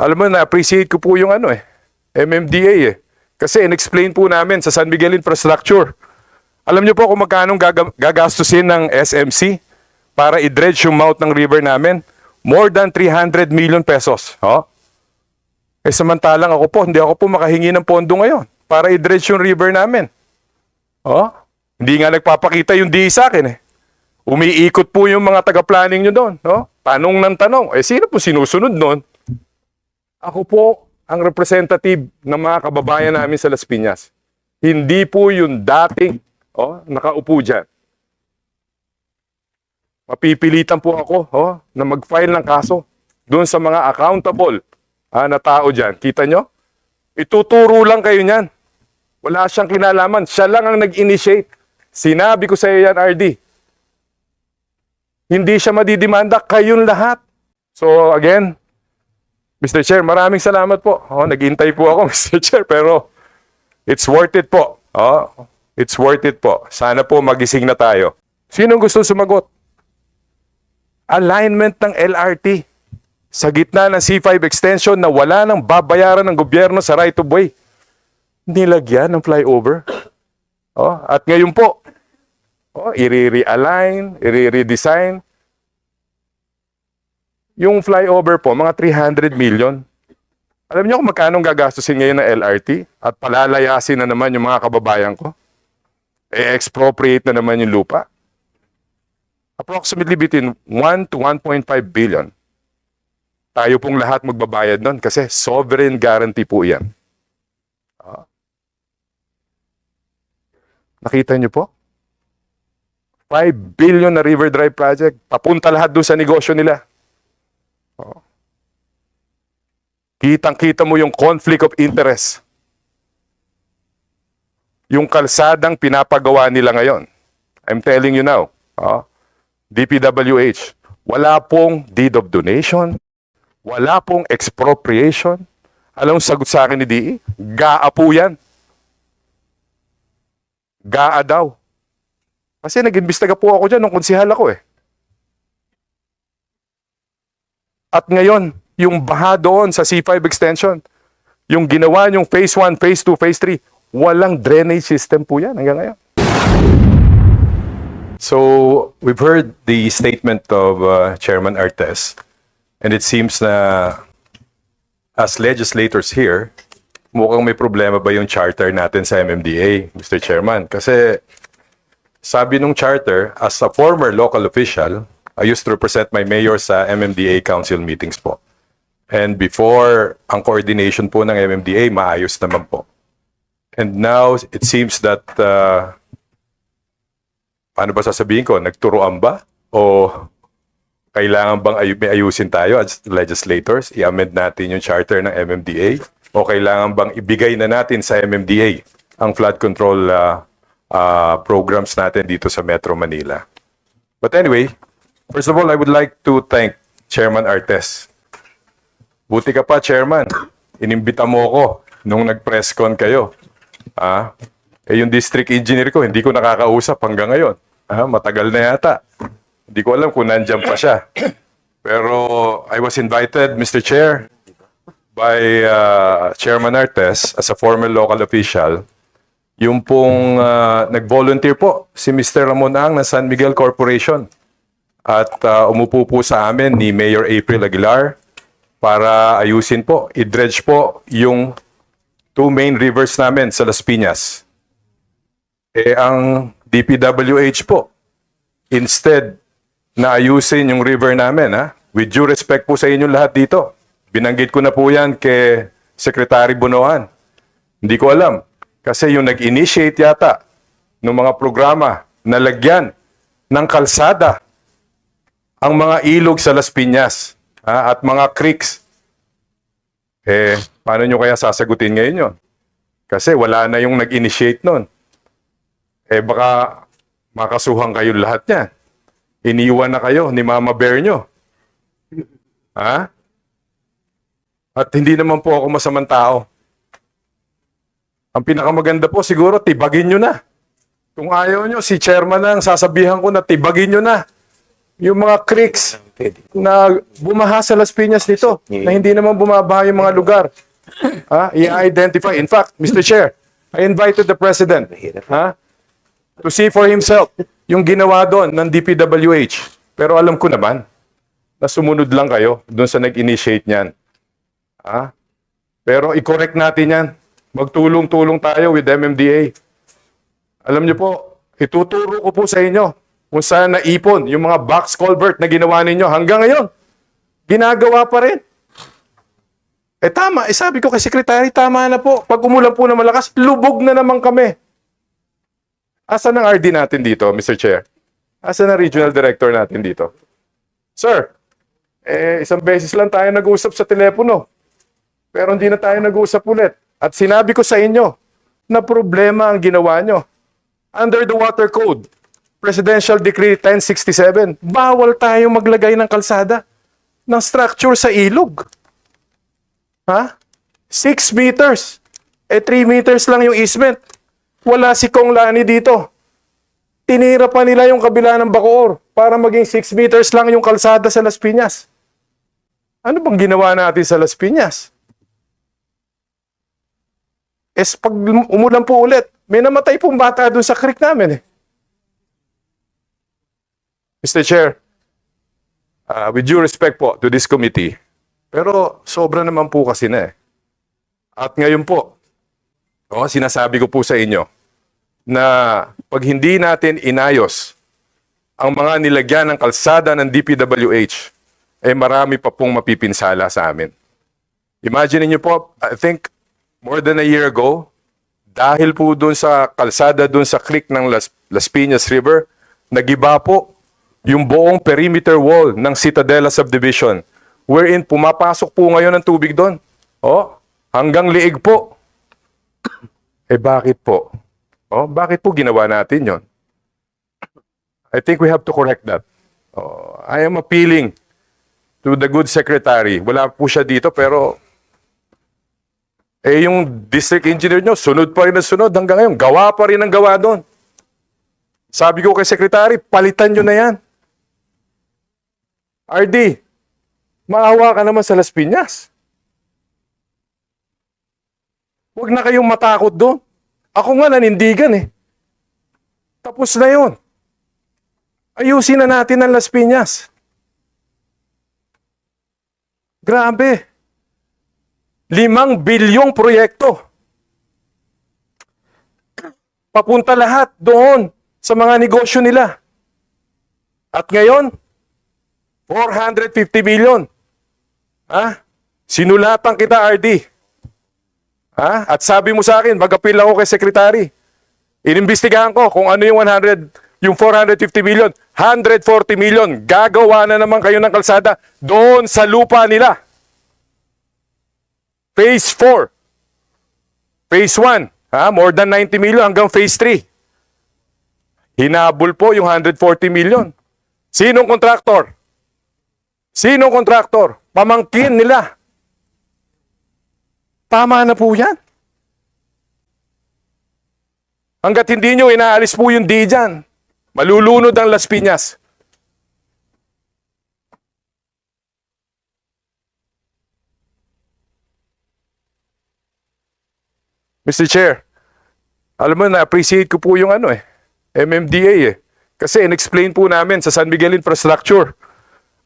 Alam mo, na-appreciate ko po yung ano eh, MMDA eh. Kasi in-explain po namin sa San Miguel Infrastructure. Alam niyo po kung magkano gaga- gagastusin ng SMC para i-dredge yung mouth ng river namin? More than 300 million pesos. Oh. Eh samantalang ako po, hindi ako po makahingi ng pondo ngayon para i-dredge yung river namin. Oh. Hindi nga nagpapakita yung DE sa akin eh. Umiikot po yung mga taga-planning nyo doon. No? Tanong ng tanong. Eh sino po sinusunod noon? Ako po ang representative ng mga kababayan namin sa Las Piñas. Hindi po yung dating oh, nakaupo dyan. Mapipilitan po ako oh, na mag-file ng kaso doon sa mga accountable ah, na tao dyan. Kita nyo? Ituturo lang kayo niyan. Wala siyang kinalaman. Siya lang ang nag-initiate. Sinabi ko sa iyo yan, RD. Hindi siya madidimanda. Kayong lahat. So again, Mr. Chair, maraming salamat po. Oh, naghintay po ako, Mr. Chair, pero it's worth it po. Oh, it's worth it po. Sana po magising na tayo. Sinong gusto sumagot? Alignment ng LRT sa gitna ng C5 extension na wala nang babayaran ng gobyerno sa right of way. Nilagyan ng flyover. Oh, at ngayon po, oh, i-realign, i-redesign, yung flyover po, mga 300 million. Alam niyo kung magkano gagastusin ngayon ng LRT? At palalayasin na naman yung mga kababayan ko? E-expropriate na naman yung lupa? Approximately between 1 to 1.5 billion. Tayo pong lahat magbabayad nun kasi sovereign guarantee po yan. Ah. Nakita niyo po? 5 billion na River Drive project. Papunta lahat doon sa negosyo nila. Kitang-kita mo yung conflict of interest. Yung kalsadang pinapagawa nila ngayon. I'm telling you now. Oh, DPWH, wala pong deed of donation, wala pong expropriation. Alam mo sagot sa akin ni DE? Gaa po yan. Gaa daw. Kasi nag-imbestiga po ako dyan nung konsihal ako eh. At ngayon, yung baha doon sa C5 extension, yung ginawa yung phase 1, phase 2, phase 3, walang drainage system po yan hanggang ngayon. So, we've heard the statement of uh, Chairman Artes, and it seems na as legislators here, mukhang may problema ba yung charter natin sa MMDA, Mr. Chairman? Kasi sabi nung charter, as a former local official, I used to represent my mayor sa MMDA council meetings po. And before, ang coordination po ng MMDA, maayos naman po. And now, it seems that uh, paano ba sasabihin ko, nagturoan ba? O kailangan bang ayu- may ayusin tayo as legislators? I-amend natin yung charter ng MMDA? O kailangan bang ibigay na natin sa MMDA ang flood control uh, uh, programs natin dito sa Metro Manila? But anyway, first of all, I would like to thank Chairman Artes. Buti ka pa, Chairman. Inimbita mo ako nung nag-press con kayo. Ah, eh yung district engineer ko, hindi ko nakakausap hanggang ngayon. Ah, matagal na yata. Hindi ko alam kung nandyan pa siya. Pero I was invited, Mr. Chair, by uh, Chairman Artes as a former local official. Yung pong uh, nag-volunteer po, si Mr. Ramon Ang ng San Miguel Corporation. At uh, umupo po sa amin ni Mayor April Aguilar para ayusin po, i-dredge po yung two main rivers namin sa Las Piñas. Eh, ang DPWH po, instead na ayusin yung river namin, ha? with due respect po sa inyo lahat dito, binanggit ko na po yan kay Secretary Bunoan. Hindi ko alam. Kasi yung nag-initiate yata ng mga programa na lagyan ng kalsada ang mga ilog sa Las Piñas ha, at mga creeks. Eh, paano nyo kaya sasagutin ngayon yon? Kasi wala na yung nag-initiate nun. Eh, baka makasuhan kayo lahat niyan. Iniwan na kayo ni Mama Bear nyo. Ha? At hindi naman po ako masamang tao. Ang pinakamaganda po siguro, tibagin nyo na. Kung ayaw nyo, si chairman lang sasabihan ko na tibagin nyo na. Yung mga creeks, na bumaha sa Las Piñas nito, na hindi naman bumabaha yung mga lugar. Ha? I-identify. In fact, Mr. Chair, I invited the President ha? to see for himself yung ginawa doon ng DPWH. Pero alam ko naman na sumunod lang kayo doon sa nag-initiate niyan. Ha? Pero i-correct natin yan. Magtulong-tulong tayo with MMDA. Alam niyo po, ituturo ko po sa inyo kung saan naipon yung mga box culvert na ginawa ninyo hanggang ngayon. Ginagawa pa rin. Eh tama, eh sabi ko kay Secretary, tama na po. Pag umulan po na malakas, lubog na naman kami. Asan ang RD natin dito, Mr. Chair? Asan ang regional director natin dito? Sir, eh isang beses lang tayo nag-usap sa telepono. Pero hindi na tayo nag-usap ulit. At sinabi ko sa inyo na problema ang ginawa nyo. Under the Water Code, Presidential Decree 1067, bawal tayo maglagay ng kalsada ng structure sa ilog. Ha? 6 meters. Eh 3 meters lang yung easement. Wala si Kong Lani dito. Tinira pa nila yung kabila ng Bacoor para maging 6 meters lang yung kalsada sa Las Piñas. Ano bang ginawa natin sa Las Piñas? Es pag lum- umulan po ulit, may namatay pong bata doon sa creek namin eh. Mr. Chair, uh, with due respect po to this committee, pero sobra naman po kasi na eh. At ngayon po, oh, sinasabi ko po sa inyo na pag hindi natin inayos ang mga nilagyan ng kalsada ng DPWH, eh marami pa pong mapipinsala sa amin. Imagine niyo po, I think more than a year ago, dahil po doon sa kalsada doon sa creek ng Las, Las Piñas River, nagiba po yung buong perimeter wall ng Citadela Subdivision wherein pumapasok po ngayon ang tubig doon. Oh, hanggang liig po. Eh bakit po? Oh, bakit po ginawa natin yon? I think we have to correct that. Oh, I am appealing to the good secretary. Wala po siya dito pero eh yung district engineer nyo, sunod pa rin ang sunod hanggang ngayon. Gawa pa rin ang gawa doon. Sabi ko kay secretary, palitan nyo na yan. RD, maawa ka naman sa Las Piñas. Huwag na kayong matakot doon. Ako nga nanindigan eh. Tapos na yon. Ayusin na natin ang Las Piñas. Grabe. Limang bilyong proyekto. Papunta lahat doon sa mga negosyo nila. At ngayon, 450 billion. Ha? Sinulatan kita, RD. Ha? At sabi mo sa akin, mag-appeal ako kay Secretary. Inimbestigahan ko kung ano yung 100, yung 450 million, 140 million. Gagawa na naman kayo ng kalsada doon sa lupa nila. Phase 4. Phase 1, ha? more than 90 million hanggang phase 3. Hinabol po yung 140 million. Sinong kontraktor? Sinong kontraktor? Pamangkin nila. Tama na po yan. Hanggat hindi nyo inaalis po yung D malulunod ang Las Piñas. Mr. Chair, alam mo, na-appreciate ko po yung ano eh, MMDA eh. Kasi in-explain po namin sa San Miguel Infrastructure.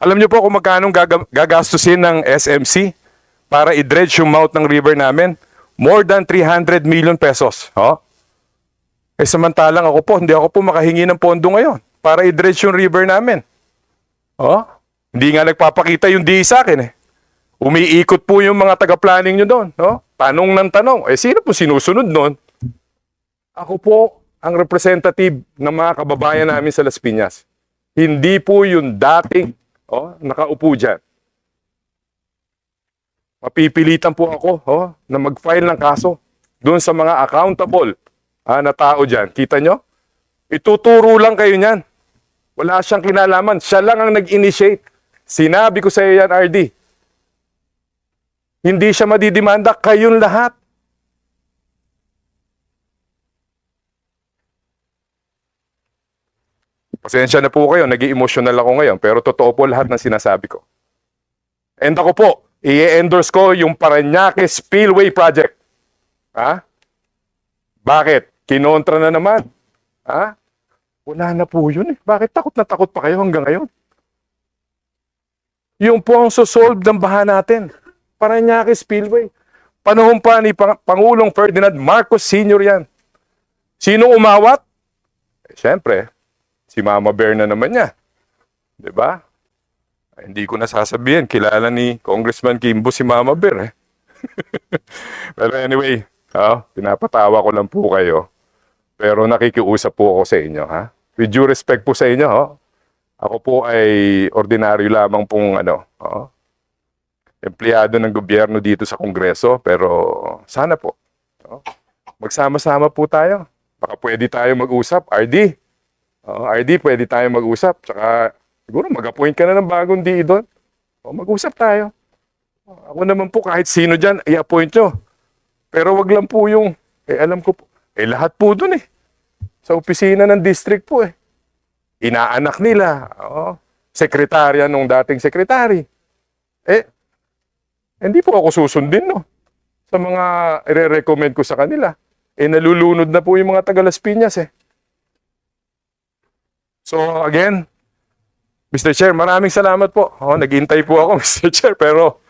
Alam niyo po kung magkano gaga- gagastusin ng SMC para i-dredge yung mouth ng river namin? More than 300 million pesos. Oh. Eh samantalang ako po, hindi ako po makahingi ng pondo ngayon para i-dredge yung river namin. Oh. Hindi nga nagpapakita yung di sa akin eh. Umiikot po yung mga taga-planning nyo doon. No? Tanong ng tanong. Eh, sino po sinusunod noon? Ako po ang representative ng mga kababayan namin sa Las Piñas. Hindi po yung dating oh, nakaupo dyan. Mapipilitan po ako oh, na mag-file ng kaso doon sa mga accountable ah, na tao dyan. Kita nyo? Ituturo lang kayo niyan. Wala siyang kinalaman. Siya lang ang nag-initiate. Sinabi ko sa iyo yan, RD. Hindi siya madidimanda. Kayong lahat. Pasensya na po kayo, nag emotional ako ngayon, pero totoo po lahat ng sinasabi ko. And ako po, i-endorse ko yung Paranaque Spillway Project. Ha? Bakit? Kinontra na naman. Ha? Wala na po yun eh. Bakit takot na takot pa kayo hanggang ngayon? Yung po ang sosolve ng baha natin. Paranaque Spillway. Panahon pa ni Pang- Pangulong Ferdinand Marcos Sr. yan. Sinong umawat? Eh, Siyempre, si Mama Bear na naman niya. 'Di ba? Hindi ko na sasabihin, kilala ni Congressman Kimbo si Mama Bear eh. Pero anyway, oh, pinapatawa ko lang po kayo. Pero nakikiusap po ako sa inyo, ha? With due respect po sa inyo, ho? Ako po ay ordinaryo lamang pong ano, oh, empleyado ng gobyerno dito sa Kongreso, pero sana po, oh, magsama-sama po tayo. Baka pwede tayo mag-usap. RD, oh, RD, pwede tayo mag-usap. Tsaka, siguro mag-appoint ka na ng bagong DE doon. O, mag-usap tayo. Ako naman po, kahit sino dyan, i-appoint nyo. Pero wag lang po yung, eh alam ko po, eh lahat po dun eh. Sa opisina ng district po eh. Inaanak nila. Oo. Sekretarya nung dating sekretary. Eh, hindi po ako susundin, no? Sa mga i-recommend ko sa kanila. Eh, nalulunod na po yung mga taga Las Piñas, eh. So, again, Mr. Chair, maraming salamat po. Oh, naghintay po ako, Mr. Chair, pero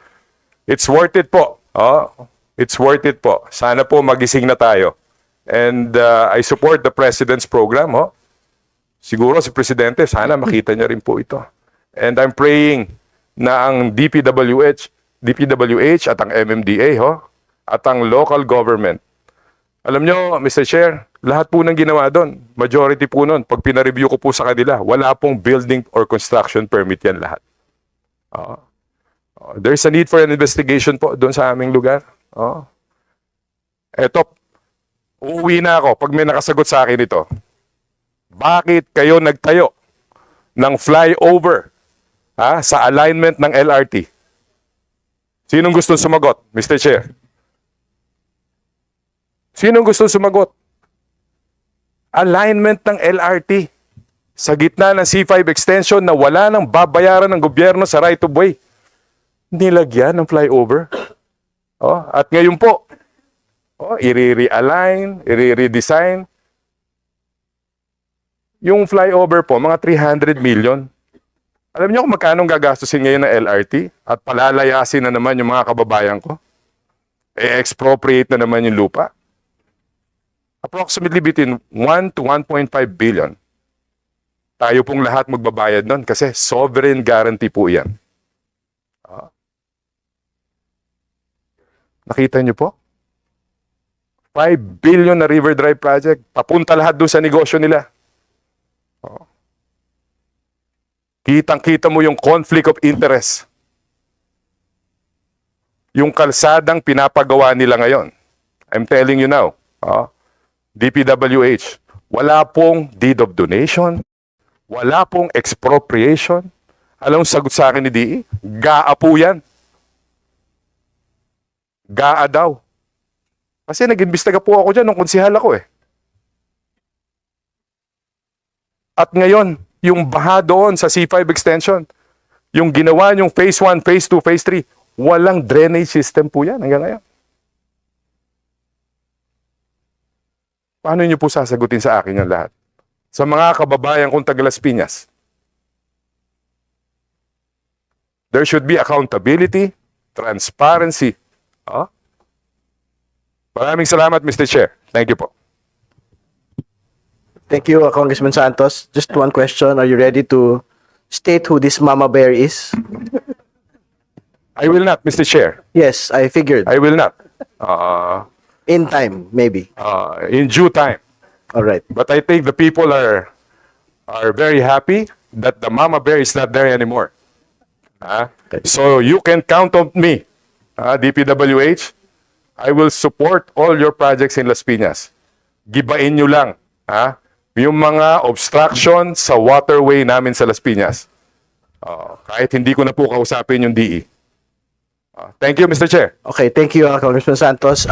it's worth it po. Oh, it's worth it po. Sana po magising na tayo. And uh, I support the President's program. Oh. Siguro si Presidente, sana makita niya rin po ito. And I'm praying na ang DPWH, DPWH at ang MMDA ho, at ang local government. Alam nyo, Mr. Chair, lahat po ng ginawa doon, majority po noon, pag pinareview ko po sa kanila, wala pong building or construction permit yan lahat. Oo. Oh, there's a need for an investigation po doon sa aming lugar. Oh. Eto, uuwi na ako pag may nakasagot sa akin ito. Bakit kayo nagtayo ng flyover ha, sa alignment ng LRT? Sinong gustong sumagot, Mr. Chair? Sinong gustong sumagot? Alignment ng LRT sa gitna ng C5 extension na wala nang babayaran ng gobyerno sa right of way. Nilagyan ng flyover. Oh, at ngayon po, oh, i-realign, i-redesign. Yung flyover po, mga 300 million. Alam niyo kung magkano gagastusin ngayon ng LRT? At palalayasin na naman yung mga kababayan ko? E-expropriate na naman yung lupa? Approximately between 1 to 1.5 billion. Tayo pong lahat magbabayad nun kasi sovereign guarantee po yan. Ah. Nakita niyo po? 5 billion na River Drive project. Papunta lahat doon sa negosyo nila. Oo. Kitang-kita mo yung conflict of interest. Yung kalsadang pinapagawa nila ngayon. I'm telling you now. Oo. DPWH. Wala pong deed of donation. Wala pong expropriation. Alam sagot sa akin ni DE? GAA po yan. GAA daw. Kasi nag-imbestiga po ako dyan nung konsihal ako eh. At ngayon, yung baha doon sa C5 extension, yung ginawa yung phase 1, phase 2, phase 3, walang drainage system po yan hanggang ngayon. Paano niyo po sasagutin sa akin yung lahat? Sa mga kababayan kong taga Las Piñas. There should be accountability, transparency. Ah? Maraming salamat, Mr. Chair. Thank you po. Thank you, Congressman Santos. Just one question. Are you ready to state who this Mama Bear is? I will not, Mr. Chair. Yes, I figured. I will not. Uh, In time, maybe. uh, in due time. All right. But I think the people are are very happy that the mama bear is not there anymore. Ah, So you can count on me, ah, DPWH. I will support all your projects in Las Piñas. Gibain nyo lang ah, yung mga obstruction sa waterway namin sa Las Piñas. Ah, kahit hindi ko na po kausapin yung DE. Ah, thank you, Mr. Chair. Okay, thank you, uh, Congressman Santos.